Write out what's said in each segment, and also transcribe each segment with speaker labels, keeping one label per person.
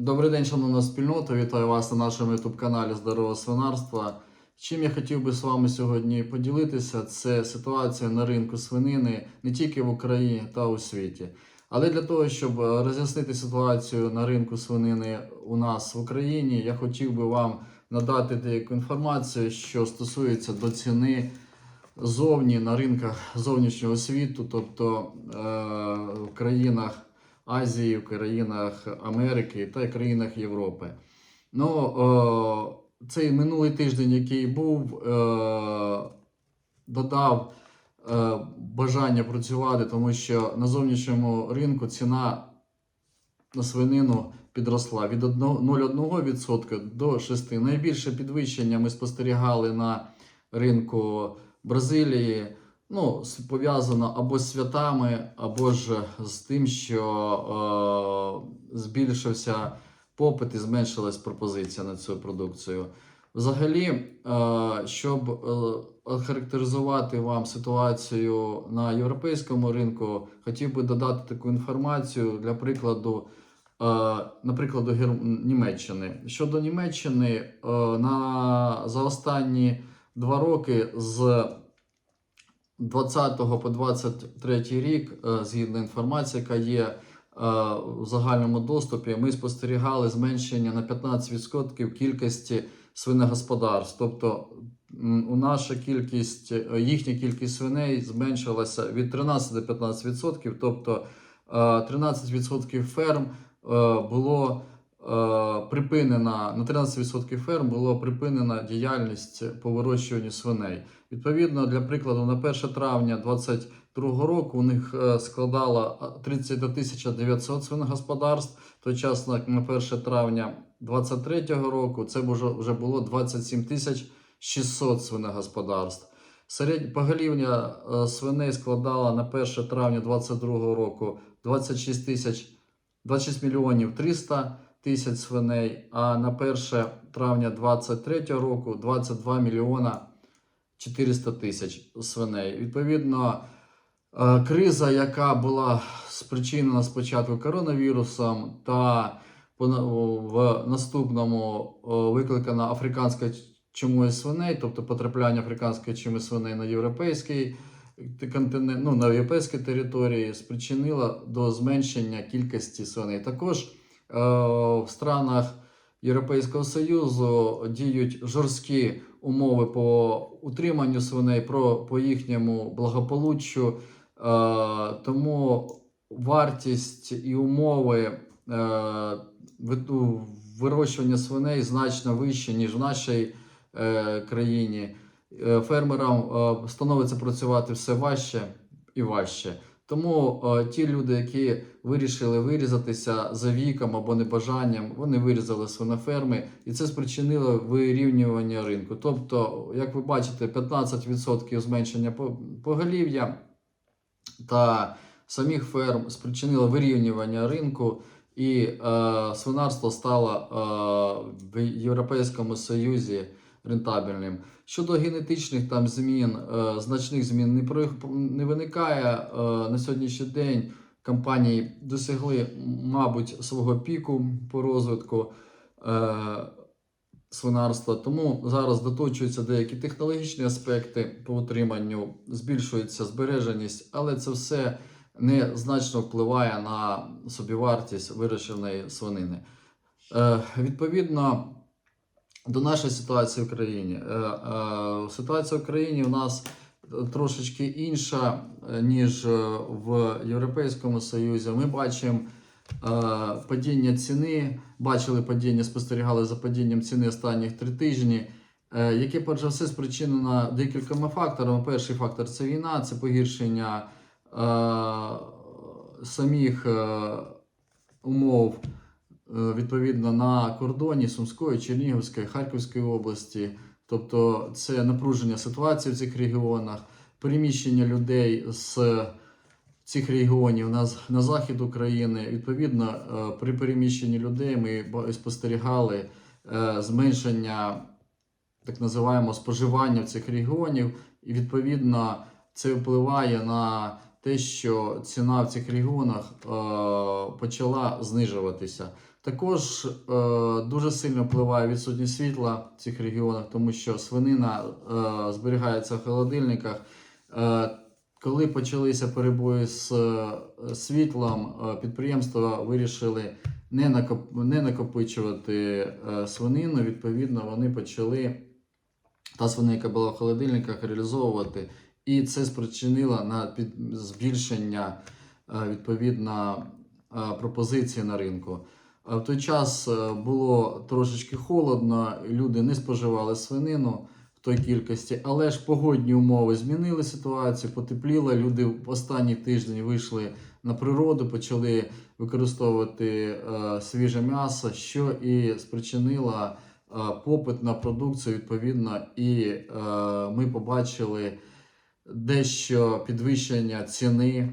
Speaker 1: Добрий день, шановна спільнота. Вітаю вас на нашому youtube каналі Здорове свинарства. Чим я хотів би з вами сьогодні поділитися, це ситуація на ринку свинини не тільки в Україні та у світі. Але для того, щоб е, роз'яснити ситуацію на ринку свинини у нас в Україні, я хотів би вам надати деяку інформацію, що стосується до ціни зовні на ринках зовнішнього світу, тобто е, в країнах Азії, в країнах Америки та й країнах Європи. Ну, е, цей минулий тиждень, який був, е, додав е, бажання працювати, тому що на зовнішньому ринку ціна на свинину підросла від 1 0,1% до 6%. Найбільше підвищення ми спостерігали на ринку Бразилії. Ну, пов'язано або з святами, або ж з тим, що е, збільшився попит і зменшилась пропозиція на цю продукцію. Взагалі, е, щоб е, охарактеризувати вам ситуацію на європейському ринку, хотів би додати таку інформацію для прикладу. е, Наприклад. Німеччини. Щодо Німеччини, на... за останні два роки з 20 по 23 рік, е, згідно інформації, яка є е, в загальному доступі, ми спостерігали зменшення на 15% кількості свиногосподарств. Тобто у наша кількість, е, їхня кількість свиней зменшилася від 13 до 15%, тобто е, 13% ферм було припинена на 13% ферм було припинена діяльність по вирощуванню свиней. Відповідно, для прикладу, на 1 травня 2022 року у них е, складало 31 тисяча 900 свиногосподарств. Той час на на 1 травня 2023 року це вже, було 27 тисяч 600 свиногосподарств. Середнє поголів'я е, свиней складало на 1 травня 2022 року 26 тисяч 26 мільйонів 300 тисяч свиней, а на 1 травня 2023 року 22 мільйона 400 тисяч свиней. Відповідно, е, криза, яка була спричинена спочатку коронавірусом, та в наступному викликана африканська чумою свиней, тобто потрапляння африканської чуми свиней на європейський континент, ну, на європейській території, спричинила до зменшення кількості свиней. Також в странах Європейського Союзу діють жорсткі умови по утриманню свиней, про, по їхньому благополуччю. Е, тому вартість і умови е, вирощування свиней значно вищі, ніж в нашій е, країні. Е, Фермерам е, становиться працювати все важче і важче. Тому е, ті люди, які вирішили вирізатися за віком або небажанням, вони вирізали свиноферми, і це спричинило вирівнювання ринку. Тобто, як ви бачите, 15% зменшення по- поголів'я та самих ферм спричинило вирівнювання ринку, і е, свинарство стало е, в Європейському Союзі рентабельним. Щодо генетичних там змін, е, значних змін не, виникає. Е, на сьогоднішній день компанії досягли, мабуть, свого піку по розвитку е, свинарства. Тому зараз доточуються деякі технологічні аспекти по утриманню, збільшується збереженість, але це все не значно впливає на собівартість вирощеної свинини. Відповідно до нашої ситуації в країні. Е, е, ситуація в країні у нас трошечки інша, е, ніж в Європейському Союзі. Ми бачимо падіння ціни, бачили падіння, спостерігали за падінням ціни останніх три тижні. Яке перш за все спричинено декількома факторами. Перший фактор це війна, це погіршення самих умов відповідно на кордоні Сумської, Чернігівської, Харківської області. Тобто це напруження ситуації в цих регіонах, переміщення людей з цих регіонів на, на захід України. Відповідно, е, при переміщенні людей ми спостерігали е, зменшення так називаємо споживання в цих регіонів, і відповідно це впливає на те, що ціна в цих регіонах е, почала знижуватися. Також е, дуже сильно впливає відсутність світла в цих регіонах, тому що свинина е, зберігається в холодильниках. Е, коли почалися перебої з е, світлом, е, підприємства вирішили не, накоп... не накопичувати е, свинину. Відповідно, вони почали та свинина, яка була в холодильниках, реалізовувати. І це спричинило на під... збільшення е, відповідно е, пропозиції на ринку. В той час е, було трошечки холодно, люди не споживали свинину в той кількості, але ж погодні умови змінили ситуацію, потепліло. Люди в останній тиждень вийшли на природу, почали використовувати е, свіже м'ясо, що і спричинило е, попит на продукцію відповідно, і ми побачили дещо підвищення ціни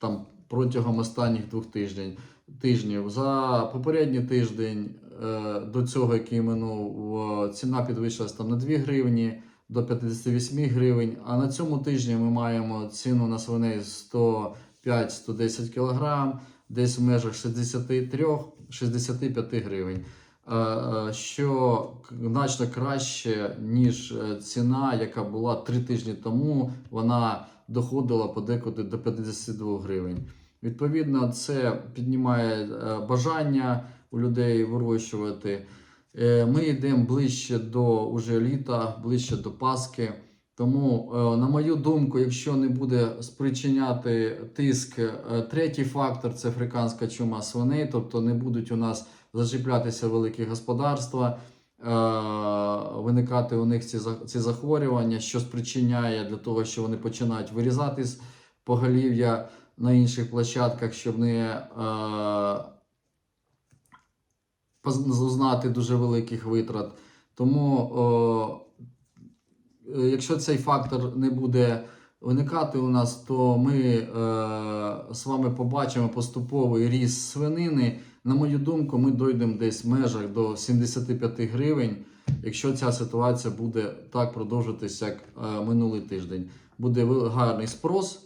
Speaker 1: там протягом останніх двох тижнів. Тижнів за попередній тиждень е, до цього, який минув, ціна підвищилась там на 2 гривні до 58 гривень. А на цьому тижні ми маємо ціну на свиней 105-110 кг, десь в межах 63-65 гривень. Е, е, Що значно краще, ніж ціна, яка була 3 тижні тому, вона доходила подекуди до 52 гривень. Відповідно, це піднімає е, бажання у людей вирощувати. Е, Ми йдемо ближче до уже літа, ближче до Пасхи. Тому, е, на мою думку, якщо не буде спричиняти тиск, третій фактор це африканська чума свиней, тобто не будуть у нас зачіплятися великі господарства, виникати у них ці захворювання, що спричиняє для того, що вони починають вирізати з поголів'я на інших площадках, щоб не е, зазнати дуже великих витрат. Тому, е, якщо цей фактор не буде виникати у нас, то ми е, з вами побачимо поступовий ріст свинини. На мою думку, ми дійдемо десь в межах до 75 гривень, якщо ця ситуація буде так продовжуватися, як е, минулий тиждень. Буде гарний спрос.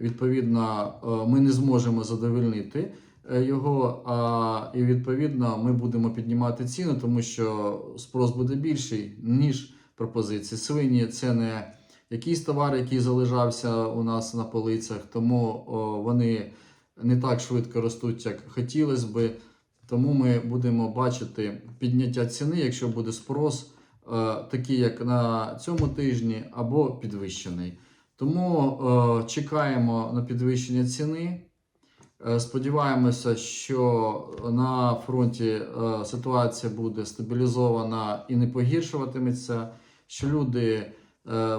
Speaker 1: Відповідно, е, ми не зможемо задовольнити е, його, а, і відповідно ми будемо піднімати ціну, тому що спрос буде більший, ніж пропозиції. Свині це не якийсь товар, який залежався у нас на полицях, тому вони не так швидко ростуть, як хотілося би. Тому ми будемо бачити підняття ціни, якщо буде спрос, е, такий як на цьому тижні, або підвищений. Тому е, чекаємо на підвищення ціни. Е, Сподіваємося, що на фронті е, ситуація буде стабілізована і не погіршуватиметься, що люди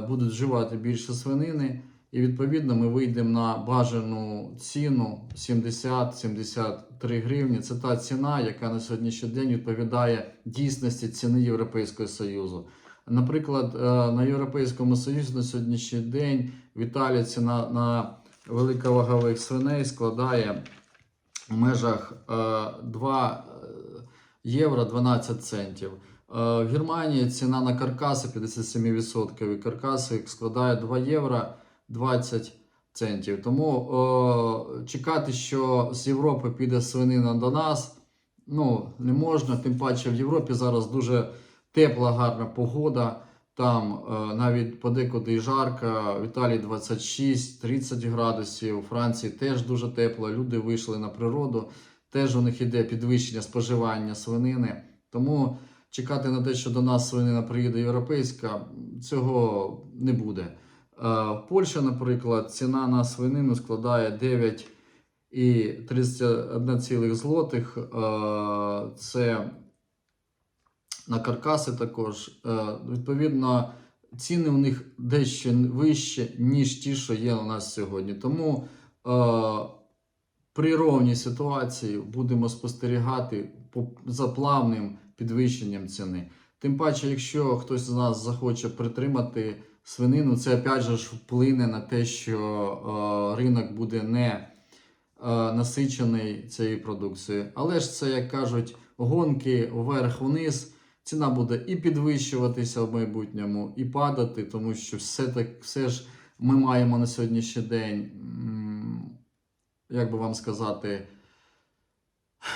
Speaker 1: будуть вживати більше свинини, і відповідно ми вийдемо на бажану ціну 70-73 гривні. Це та ціна, яка на сьогоднішній день відповідає дійсності ціни Європейського Союзу. Наприклад, е, на Європейському Союзі на сьогоднішній день в Італії ціна на великовагових свиней складає в межах е, 2 євро 12 центів. Е, В Германії ціна на каркаси 57% і каркаси складає 2 євро 20 центів. Тому е, чекати, що з Європи піде свинина до нас, ну, не можна. Тим паче в Європі зараз дуже тепла, гарна погода. Там е, навіть подекуди і жарко, в Італії 26-30 градусів, у Франції теж дуже тепло. Люди вийшли на природу, теж у них іде підвищення споживання свинини. Тому чекати на те, що до нас свинина приїде європейська, цього не буде. Е, В Польщі, наприклад, ціна на свинину складає 9 і 31 цілих злотих. Е, Це на каркаси також. Е, Відповідно, ціни у них дещо вищі, ніж ті, що є у нас сьогодні. Тому е, при ровній ситуації будемо спостерігати по- за плавним підвищенням ціни. Тим паче, якщо хтось з нас захоче притримати свинину, це опять же вплине на те, що е, ринок буде не насичений цією продукцією. Але ж це, як кажуть, гонки вверх-вниз. Ціна буде і підвищуватися в майбутньому, і падати, тому що все так, все ж ми маємо на сьогоднішній день, як би вам сказати,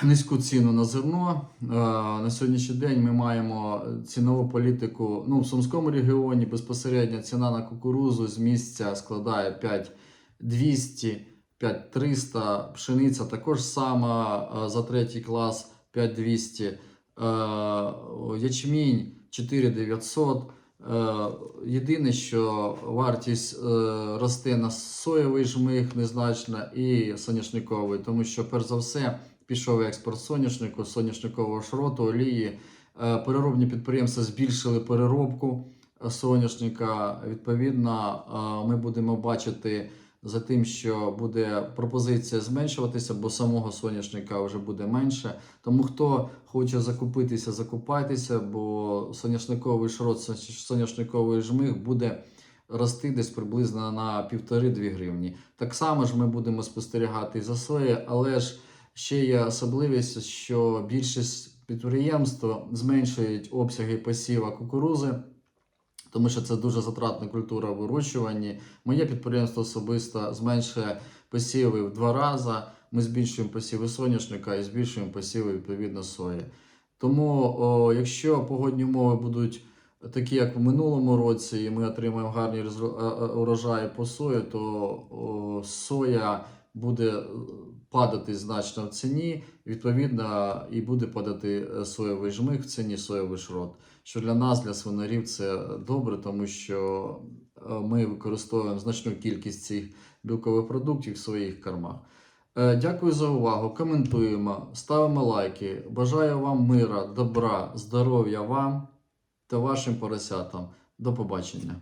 Speaker 1: низьку ціну на зерно. Е, На сьогоднішній день ми маємо цінову політику. Ну, в Сумському регіоні безпосередньо ціна на кукурузу з місця складає 5200, 5300. Пшениця також сама е, за третій клас 5200. Е, Ячмінь 4900. Е, Єдине, що вартість е, росте на соєвий жмих незначно і соняшниковий, тому що, перш за все, пішов експорт соняшнику, соняшникового шроту, олії. Переробні підприємства збільшили переробку соняшника. Відповідно, ми будемо бачити за тим, що буде пропозиція зменшуватися, бо самого соняшника вже буде менше. Тому хто хоче закупитися, закупайтеся, бо соняшниковий шрот, соняшниковий жмих буде рости десь приблизно на 1,5-2 гривні. Так само ж ми будемо спостерігати за соєю, але ж ще є особливість, що більшість підприємств зменшують обсяги посіва кукурузи. Тому що це дуже затратна культура вирощуванні. Моє підприємство особисто зменшує посіви в два рази. Ми збільшуємо посіви соняшника і збільшуємо посіви відповідно сої. Тому, о, якщо погодні умови будуть такі, як в минулому році, і ми отримаємо гарні е, е, урожаї по сої, то о, соя буде е, падати значно в ціні, відповідно, і буде падати е, соєвий жмих в ціні соєвий шрот. Що для нас, для свинарів, це добре, тому що е, ми використовуємо значну кількість цих білкових продуктів в своїх кормах. Е, Дякую за увагу. Коментуємо, ставимо лайки. Бажаю вам мира, добра, здоров'я вам та вашим поросятам. До побачення.